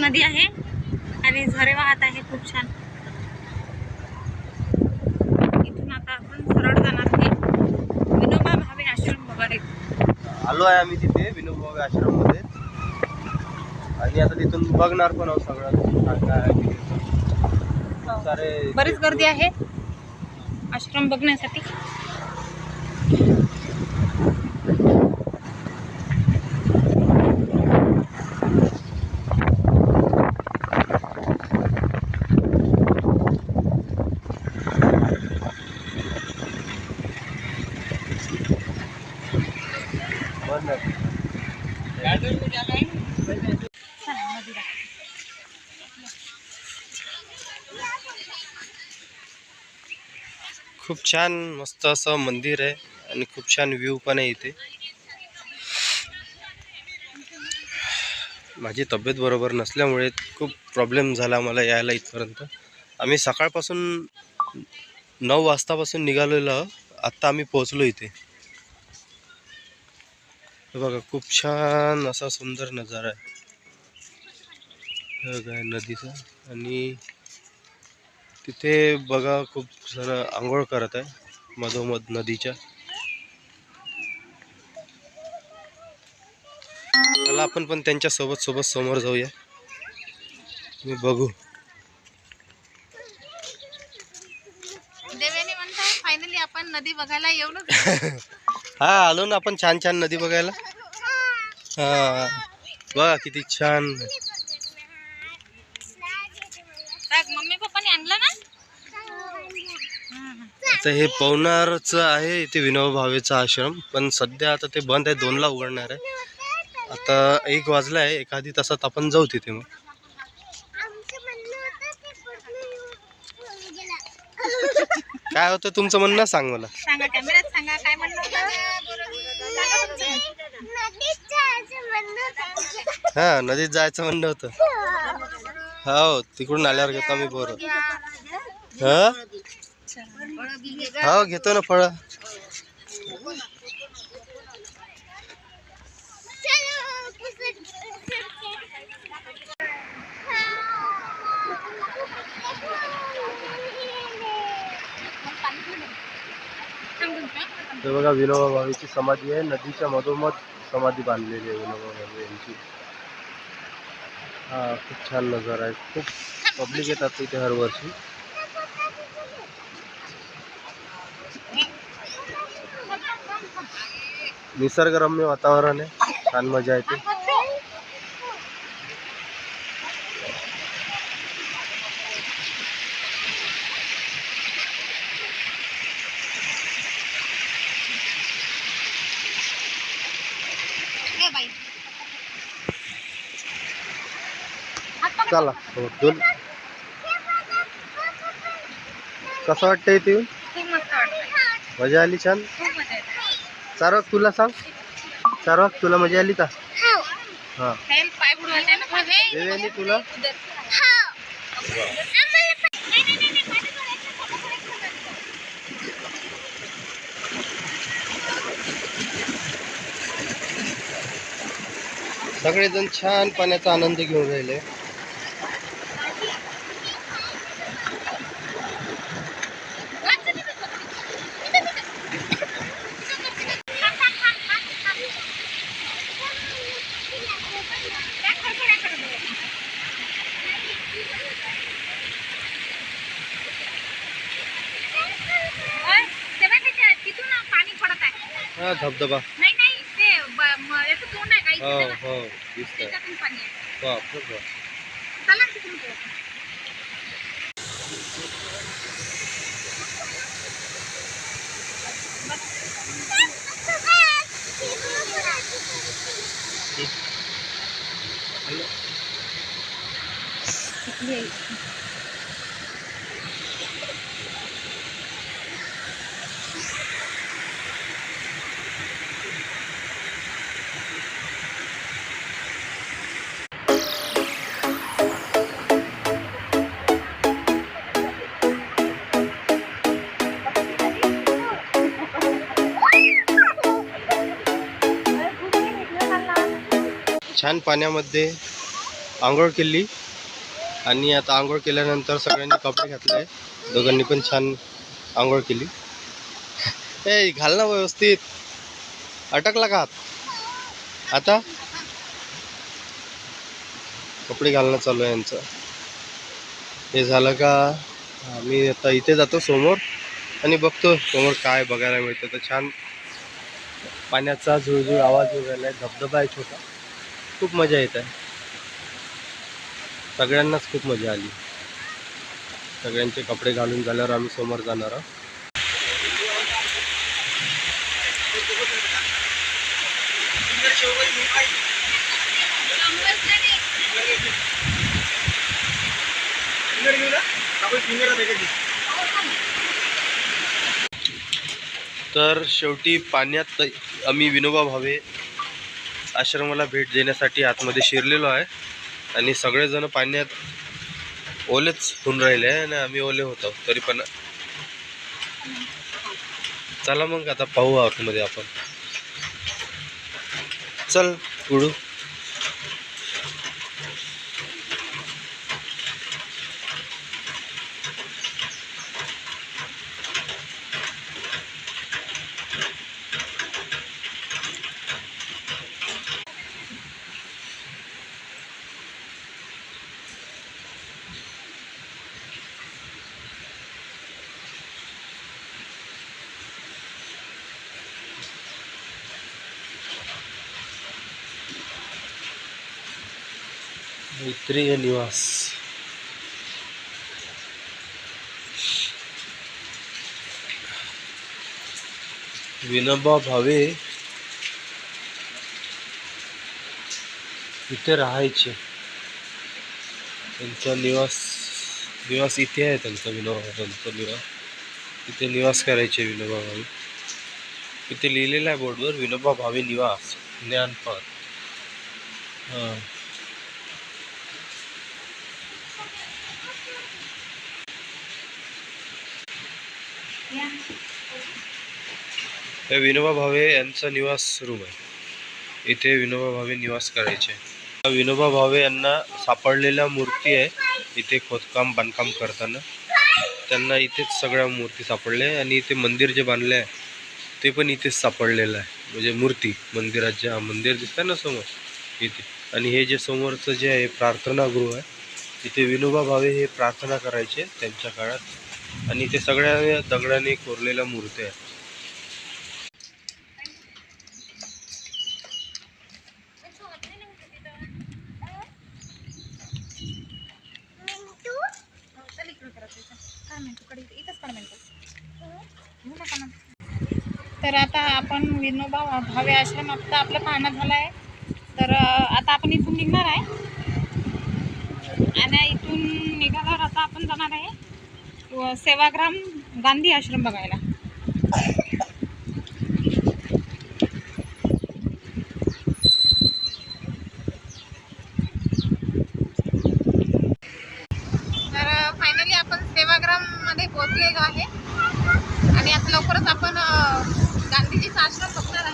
नदी आहे आणि झरे वाहत आहे खूप छान. इथून आता आपण सरळ जाणार आहे. विनोबा भावे आश्रम वगैरे. आलो आहे आम्ही तिथे विनोबा आश्रममध्ये आणि आता तिथून बघणार पण आहोत सगळं. सारे बरीच गर्दी आहे आश्रम बघण्यासाठी. चला, खूप छान मस्त असं मंदिर आहे आणि खूप छान व्ह्यू पण आहे इथे. माझी तब्येत बरोबर नसल्यामुळे खूप प्रॉब्लेम झाला मला यायला इथपर्यंत. आम्ही सकाळपासून नऊ वाजतापासून निघालेलो आत्ता आम्ही पोहोचलो इथे. बघा खूप छान असा सुंदर नजारा आहे. हे बघा नदीचा आणि तिथे बघा खूप जण आंघोळ करत आहे मधोमध नदीच्या. चला आपण पण त्यांच्यासोबत सोबत समोर जाऊया. मी बघू. फायनली आपण नदी बघायला येऊ ना. हा आलो ना आपण छान छान नदी बघायला. हा बघा किती छान. मम्मी पप्पाने आणलं ना? आता हे पवनारचं आहे इथे विनोबा भावेचा आश्रम. पण सध्या आता ते बंद आहे दोनला उघडणार आहे. आता एक वाजला आहे एखादी तासात आपण जाऊ तिथे मग. काय होतं तुमचं म्हणणं सांग मला? हा नदीत जायचं म्हणणं होतं. हो तिकडून आल्यावर घेतो आम्ही बरं. हा? हो घेतो ना फळं. हे बघा विनोबा भावेची समाधी आहे. नदीच्या मधोमध समाधी बांधलेली आहे विनोबा भावे यांची. हा खूप छान नजारा आहे. खूप पब्लिक येतात इथे हर वर्षी. निसर्गरम्य वातावरण आहे. छान मजा येते. बाई. चला. हो, दोन. कसं वाटतंय ते? मजा आली छान? चारवाक तुला सांग. चारवाक तुला मजा आली का? हा. हे. पाय बुडवायचे ना पण हे तुला? सगळेजण छान पाण्याचा आनंद घेऊन राहिले ओय, तेव्हा त्याच्या तिथून पाणी पडत आहे हा धबधबा नाही नाही ते ब- म- याचं तोंड आहे हो हो दिसतंय. त्याच्यातून पाणी आहे बाप. चला जाऊ. छान पाण्यामध्ये आंघोळ केली. आणि आता आंघोळ केल्यानंतर सगळ्यांनी कपडे घातले. दोघांनी पण छान आंघोळ केली. ए घाल ना व्यवस्थित. अटकला का हात? आता? कपडे घालणं चालू आहे यांचं. हे झालं का? आम्ही आता इथे जातो समोर. आणि बघतो समोर काय बघायला मिळतं. तर छान पाण्याचा झुळझुळ आवाज वगैरे आहे धबधबा आहे छोटा. खूप मजा येत आहे. सगळ्यांनाच खूप मजा आली. सगळ्यांचे कपडे घालून झाल्यावर आम्ही समोर जाणार आहोत. तर शेवटी पाण्यात आम्ही विनोबा भावे आश्रमाला भेट देण्यासाठी आतमध्ये शिरलेलो आहे. आणि सगळेजण पाण्यात ओलेच होऊन राहिले आहे आणि आम्ही ओले होतो. तरी पण चला मग आता पाहू आतमध्ये आपण. चल उडू. मैत्रीय निवास। विनोबा भावे इथे राहायचे। त्यांचा निवास निवास इथे आहे त्यांचा विनोबा त्यांचा निवास। इथे निवास करायचे विनोबा भावे। इथे लिहिलेलं आहे बोर्डवर विनोबा भावे निवास ज्ञानपाठ हां। विनोबा भावे यांचा निवास रूम आहे. इथे विनोबा भावे निवास करायचे. विनोबा भावे यांना सापडलेल्या मूर्ती आहे. इथे खोदकाम बांधकाम करताना. त्यांना इथेच सगळ्या मूर्ती सापडल्या आणि इथे मंदिर जे बांधले आहे ते पण इथेच सापडलेलं आहे. म्हणजे मूर्ती मंदिरात जे मंदिर दिसतं ना समोर? इथे. आणि हे जे समोरचं जे आहे प्रार्थनागृह आहे. इथे विनोबा भावे हे प्रार्थना करायचे त्यांच्या काळात. आणि इथे सगळ्या दगडाने कोरलेल्या मूर्त्या आहेत. तर आता आपण विनोबा भावे आश्रम आता आपलं पाहणं झालं आहे तर आता आपण इथून निघणार आहे. आणि इथून निघाल्यावर आता आपण जाणार आहे सेवाग्राम गांधी आश्रम बघायला. तर फायनली आपण सेवाग्राममध्ये पोहोचलेलो आहे. आणि आता लवकरच आपण गांधीजीचा आश्रम बघणार